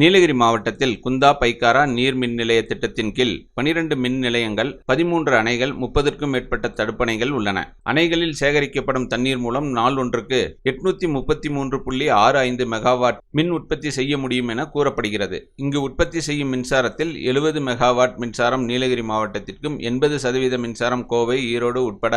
நீலகிரி மாவட்டத்தில் குந்தா பைக்காரா நீர் மின் நிலைய திட்டத்தின் கீழ் பனிரெண்டு மின் நிலையங்கள் பதிமூன்று அணைகள் முப்பதற்கும் மேற்பட்ட தடுப்பணைகள் உள்ளன. அணைகளில் சேகரிக்கப்படும் தண்ணீர் மூலம் நாள் ஒன்றுக்கு எட்நூத்தி முப்பத்தி மூன்று புள்ளி ஆறு ஐந்து மெகாவாட் மின் உற்பத்தி செய்ய முடியும் என கூறப்படுகிறது. இங்கு உற்பத்தி செய்யும் மின்சாரத்தில் எழுபது மெகாவாட் மின்சாரம் நீலகிரி மாவட்டத்திற்கும் எண்பது சதவீத மின்சாரம் கோவை ஈரோடு உட்பட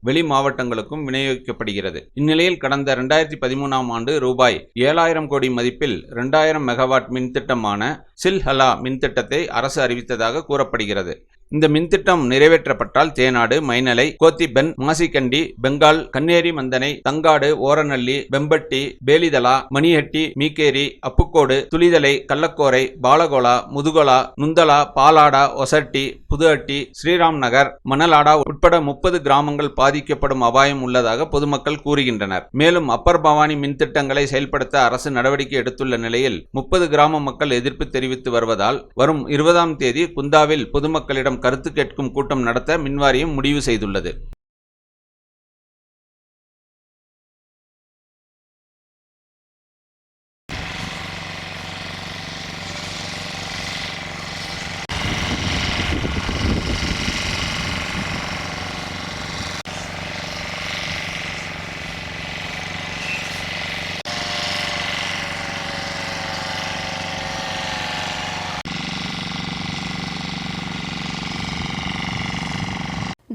வெளி மாவட்டங்களுக்கும் விநியோகிக்கப்படுகிறது. இந்நிலையில் கடந்த இரண்டாயிரத்தி பதிமூணாம் ஆண்டு ரூபாய் ஏழாயிரம் கோடி மதிப்பில் இரண்டாயிரம் மெகாவாட் மின்திட்டமான சில்ஹலா மின்திட்டத்தை அரசு அறிவித்ததாக கூறப்படுகிறது. இந்த மின்திட்டம் நிறைவேற்றப்பட்டால் தேனாடு மைனலை கோத்திபென் மாசிக்கண்டி பெங்கால் கண்ணேரி மந்தனை தங்காடு ஓரநல்லி வெம்பட்டி பேலிதலா மணிஹட்டி மீக்கேரி அப்புக்கோடு துளிதலை கள்ளக்கோரை பாலகோலா முதுகோலா நுந்தலா பாலாடா ஒசட்டி புதுஹட்டி ஸ்ரீராம் நகர் மணலாடா உட்பட முப்பது கிராமங்கள் பாதிக்கப்படும் அபாயம் உள்ளதாக பொதுமக்கள் கூறுகின்றனர். மேலும் அப்பர் பவானி மின்திட்டங்களை செயல்படுத்த அரசு நடவடிக்கை எடுத்துள்ள நிலையில் முப்பது கிராம மக்கள் எதிர்ப்பு தெரிவித்து வருவதால் வரும் இருபதாம் தேதி குந்தாவில் பொதுமக்களிடம் கருத்து கேட்கும் கூட்டம் நடத்த மின்வாரியம் முடிவு செய்துள்ளது